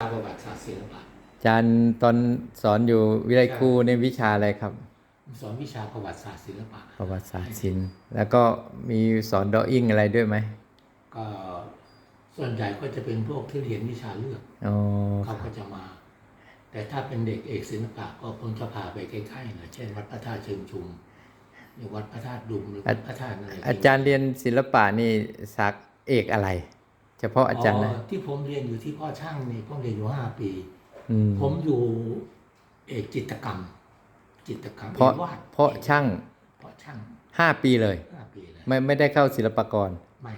ประวัติศาสตร์ศิลปะอาจารย์ตอนสอนอยู่วิไลครูในวิชาอะไรครับ สอนวิชาประวัติศาสตร์ศิลปะประวัติศาสตร์ศิลป์แล้วก็มีสอนดออิ่งอะไรด้วยไหมก็ส่วนใหญ่ก็จะเป็นพวกที่เรียนวิชาเลือกอ๋อเขาก็จะมา แต่ถ้าเป็นเด็กเอกศิลปะก็คงจะพาไปใกล้ๆหน่อยเช่น วัดพระธาตุเชิงชุมหรือวัดพระธาตุดุมหรือวัดพระธาตุอะไรอาจารย์เรียนศิลปะนี่สักเอกอะไร เฉพาะอาจารย์นะที่ผมเรียนอยู่ที่พ่อช่างนี่ผมเรียนอยู่ห้าปีอืมผมอยู่เอกจิตรกรรม จิตรกรรมเพราะอกวาดเพราะช่างเพราะช่างห้าปีเลยห้าปีเลยไม่ไม่ได้เข้าศิลปากรไม่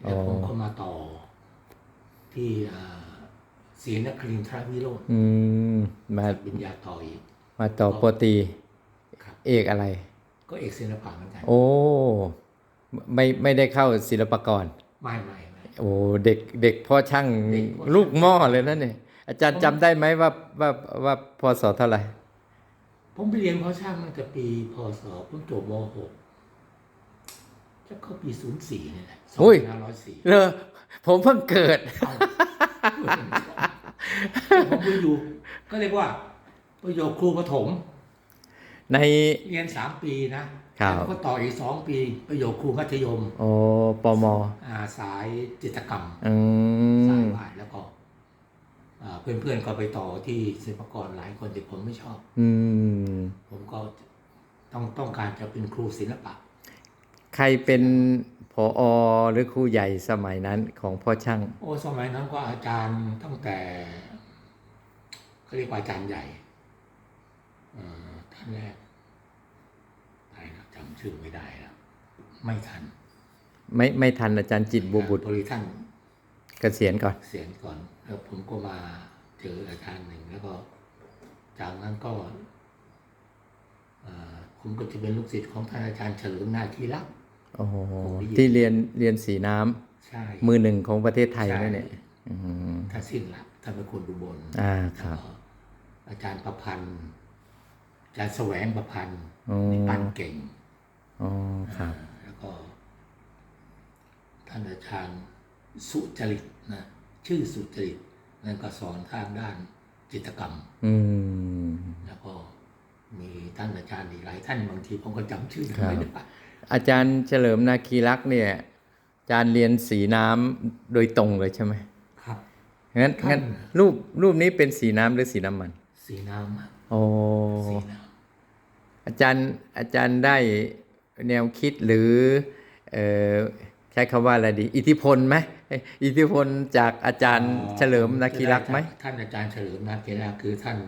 แล้วผมอ๋อก็มาต่อที่อ่าศรีนครินทรวิโรธอืมมาวิญญาต่ออีกมาต่อปอตรีครับเอกอะไร ก็เอกศิลปะเหมือนกันโอ้ไม่ไม่ได้เข้าศิลปากร ไม่ไม่ไม่ โอ้เด็กเด็กพ่อช่างเด็กพ่อช่าง ลูกหม้อเลยนั่นเนี่ยอาจารย์จำได้ไหมว่าว่าว่าพศเท่าไหร่ผมไปเรียนเพราะช่างตั้งแต่ปีพศผมจบม .6 จะเข้าปี 04นี่แหละ2504เลอผมเพิ่งเกิด ผมไปอยู่ ก็เรียกว่าไปอยู่ครูประถม ใน เรียน3ปีนะครับ แล้วก็ต่ออีก2ปีไปอยู่ครูมัธยมโอ้ปมอ่าสายจิตรกรรมอืสายมวาดแล้วก็อ่าเพื่อนๆก็ไปต่อที่ศิลปากรหลายคนแต่ผมไม่ชอบ อืม ผมก็ต้องต้องการจะเป็นครูศิลปะ ใครเป็นผออหรือครูใหญ่สมัยนั้นของพ่อช่าง โอ้สมัยนั้นก็อาจารย์ตั้งแต่เขาเรียกว่าอาจารย์ใหญ่เอ่อ ท่านแรกใครนะจำชื่อไม่ได้แล้วไม่ทันไม่ไม่ทันอาจารย์จิตรบุบุตรพอดีท่านเกษียณก่อนเสียณก่อน แล้วผมก็มาเจออาจารย์หนึ่งแล้วก็จากนั้นก็เอ่อผมก็จะเป็นลูกศิษย์ของท่านอาจารย์เฉลิมนาทีรักษ์โอ้โหผมได้ยินที่เรียนเรียนสีน้ำใช่มือหนึ่งของประเทศไทยใช่นั่นเนี่ยอืมท่านสิ้นละท่านเป็นคนดูบนอ่าครับแล้วก็อาจารย์ประพันธ์อา จารย์แสวงประพันธ์อ๋อนี่ปั้นเก่งอ๋อครับอ่าแล้วก็ ท่านอาจารย์สุจริตนะชื่อสุจริตนั่นก็สอนทางด้านจิตรกรรม อืมแล้วก็มีท่านอาจารย์อีกหลายท่านบางทีผมก็จำชื่อครับไม่ได้ปะอาจารย์เฉลิมนาคีรักษ์เนี่ย อาจารย์เรียนสีน้ำโดยตรงเลยใช่ไหมครับงั้นครับงั้นรูปรูปนี้เป็นสีน้ำหรือสีน้ำมัน สีน้ำอะ โอ้สีน้อาจารย์อาจารย์ได้แนวคิดหรือเออใช้คำว่าอะไรดี อิทธิพลไหมอิทธิพลจากอาจารย์เฉลิมนาคีรักษ์ไหมท่านอาจารย์เฉลิมนาคีรักษ์คือท่าน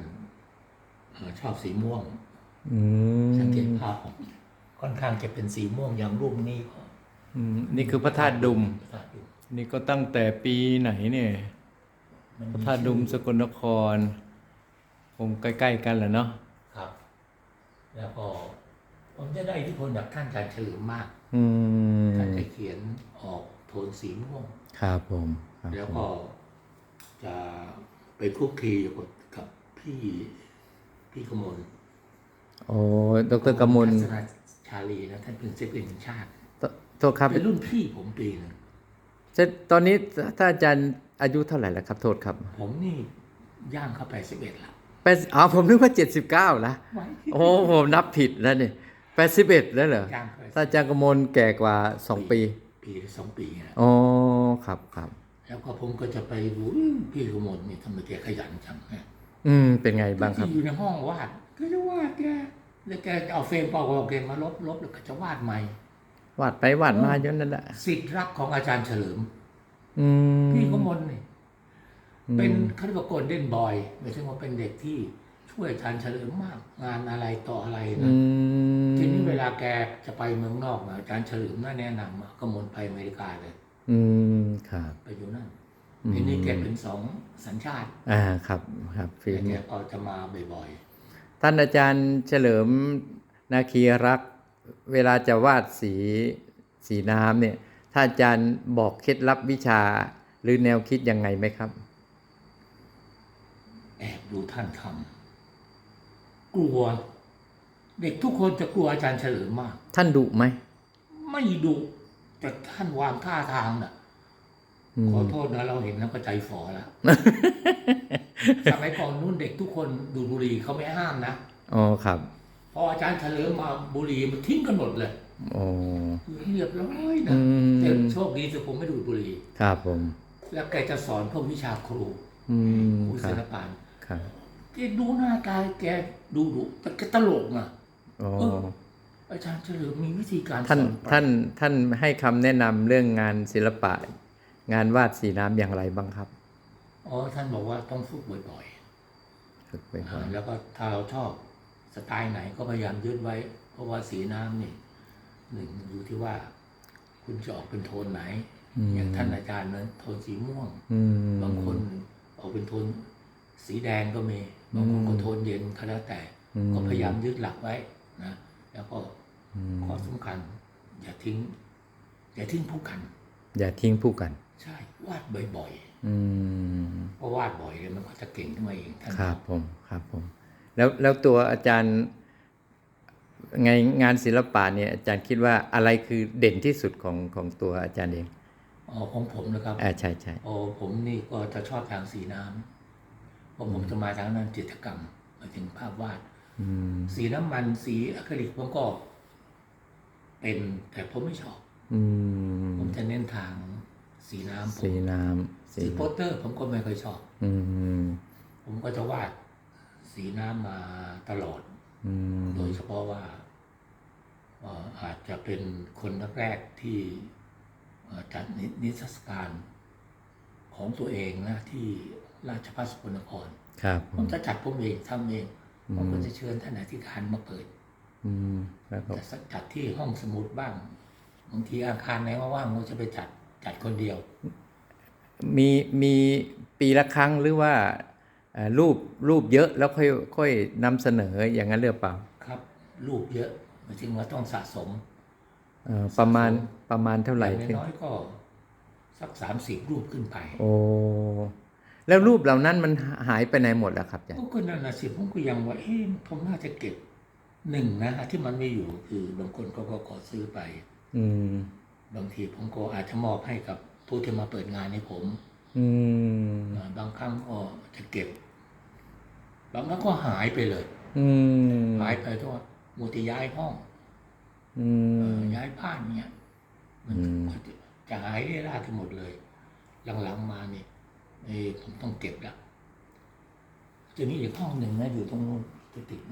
เอ่อชอบสีม่วงอืสังเกตมภาพผมค่อนข้างจะเป็นสีม่วงอย่างรูปนี้ก็อืมนี่คือพระธาตุดุมพระธาตุดุม นี่ก็ตั้งแต่ปีไหนเนี่ยมันพระธาตุดุมสกลนคร คงใกล้ ๆ กันแหละเนาะครับ แล้วก็ผมจะได้อิทธิพลจากท่านอาจารย์เฉลิมมากอืมท่านจะเขียนออกโทนสีม่วง ครับผมครับแล้วผมก็จะไปคลุกคลีอยู่กับกับพี่พี่กมลโอ้ดรกมลทัศนชาลีนะท่านเป็นศิลปินแห่งชาติโทโทษครับเป็นรุ่นพี่ผมปีหนึงจะตอนนี้ถ้าอาจารย์อายุเท่าไหร่แล้วครับ โทษครับ ผมนี่ย่างเข้าไปสิบเอ็ดละ แปดอ๋อผมนึกว่าเจ็ดสิบเก้านะไว้โอ้ผมนับผิดแล้วเนี่ยแปดสิบเอ็ดแล้วเหรอย่างเข้าไปถ้าอาจารย์กมลแก่กว่าสองปี ปีหรือสองปีนะอ๋อครับครับ แล้วก็ผมก็จะไปดูอื้อพี่กมลนี่ทำไมแกขยันจังเนี่ยอืมเป็นไงบ้างครับ อยู่ในห้องวาดก็จะวาดแกแล้วแกจะเอาเฟรมเปล่าๆแกมาลบลบแล้วก็จะวาดใหม่วาดไปวาดมาจนนั่นแหละสิทธิ์รักของอาจารย์เฉลิม อืมพี่กมลนี่อืม เป็นเขาเรียกว่าโกลเด้นบอยหมายถึงว่าเป็นเด็กที่ช่วยอาจารย์เฉลิมมาก งานอะไรต่ออะไรอืนะมทีนี้เวลาแกจะไปเมืองนอกนะอาจารย์เฉลิมน่าแนะนำอะกมลไปอเมริกาเลย อืมครับ ไปอยู่นั่นอืมทีนี้แกเป็นสองสัญชาติ อ่าครับ ครับฟิล์แต่มแกก็จะมาบ่อยท่านอาจารย์เฉลิมนาคีรักษ์เวลาจะวาดสีสีน้ำเนี่ย ถ้าอาจารย์บอกเคล็ดลับวิชาหรือแนวคิดยังไงไหมครับๆแอบ ดูท่านทำกลัว เด็กทุกคนจะกลัวอาจารย์เฉลิมมาก ท่านดุไหม ไม่ดุแต่ท่านวางท่าทางน่ะอืมขอโทษนะเราเห็นแล้วก็ใจฝ่อแล้วสมัยก่อนนู้นเด็กทุกคนดูดบุหรี่เขาไม่ห้ามนะอ๋อครับ พออาจารย์เฉลิมมาบุหรี่มันทิ้งกันหมดเลยอ๋อเรียบร้อยนะอืแต่มโชคดีที่ผมไม่ดูดบุหรี่ครับผม แล้วแกจะสอนพวกวิชาครู อืมครูครัศิบลปะ ครับแกดูหน้าตาแกดูดุแต่แกตลกอะอ๋อเอออาจารย์เฉลิมมีวิธีการสท่านอนปรับท่านท่านให้คำแนะนำเรื่องงานศิลปะ งานวาดสีน้ำอย่างไรบ้างครับอ๋อท่านบอกว่าต้องฝึกบ่อยฝึกไปๆก่ออ่านแล้วก็ถ้าเราชอบสไตล์ไหนก็พยายามยึดไว้ เพราะว่าสีน้ำนี่หนึ่งอยู่ที่ว่า คุณจะออกเป็นโทนไหน อย่างท่านอาจารย์นั้นโทนสีม่วงอืมบางคนออกเป็นโทน สีแดงก็มีบางคนก็อืมโทนเย็นก็แล้วแต่อืมก็พยายามยึดหลักไว้นะ แล้วก็อืมข้อสำคัญ อย่าทิ้ง อย่าทิ้งผู้กัน อย่าทิ้งผู้กัน ใช่ วาดบ่อยอืมๆเพราะวาดบ่อยเลยมันก็จะเก่งขึ้นมาเองท่านครับผมครับผม แล้วแล้วตัวอาจารย์ไงงานศิลปะเนี่ยอาจารย์คิดว่าอะไรคือเด่นที่สุดของของตัวอาจารย์เองอ๋อของผมนะครับอ่าใช่ใช่โอ้ผมนี่ก็จะชอบทางสีน้ำ เพราะผมจะมาทางนั้นจิตรกรรมหมายถึงภาพวาดอืมสีน้ำมันสีอะคริลิกผมก็เป็นแต่ผมไม่ชอบอืมผมจะเน้นทางสีน้ำผมสีน้ำสีสีโปสเตอร์ ผมก็ไม่ค่อยชอบอืมผมก็จะวาดสีน้ำมาตลอดอืมโดยเฉพาะว่าเอ่ออาจจะเป็นคนแรกๆที่เอ่อจัดนินิทรรศการของตัวเองนะที่ ราชพัฒสกลนครครับผผมมจะจัดผมเองทำเองอืมผมก็จะเชิญท่านอธิการมาเปิดอืมแล้วก็จะจัดที่ห้องสมุดบ้างบางทีอาคารไหนว่างๆเราจะไปจัดจัดคนเดียว มีมีปีละครั้งหรือว่าเอ่อรูปรูปเยอะแล้วค่อยค่อยนำเสนออย่างนั้นหรือเปล่า ครับ รูปเยอะหมายถึงว่าต้องสะสมเอ่อประมาณประมาณเท่าไหร่อย่างถึงน้อยๆก็สักสามสิบรูปขึ้นไป โอ้ แล้วรูปเหล่านั้นมันหายไปไหนหมดแล้วครับอาจารย์ก็นั่นนะสิผมก็ยังว่าเอ๊ะผมน่าจะเก็บหนึ่งนะที่มันไม่อยู่คือบางคนก็ก็ขอซื้อไป อืม บางทีผมก็อาจจะมอบให้กับผู้ที่มาเปิดงานให้ผม อืมอ่าบางครั้งก็จะเก็บ บางครั้งก็หายไปเลย อืมหายไปเพราะว่ามูติย้ายห้อง อืเอ่มอย้ายบ้านเนี่ยมันอืมก็จะจะหายได้ราดทั้งหมดเลย หลังๆมานี่ เอ้ผมต้องเก็บละจะมีอีกห้องหนึ่งนะอยู่ตรงนู้นติดๆ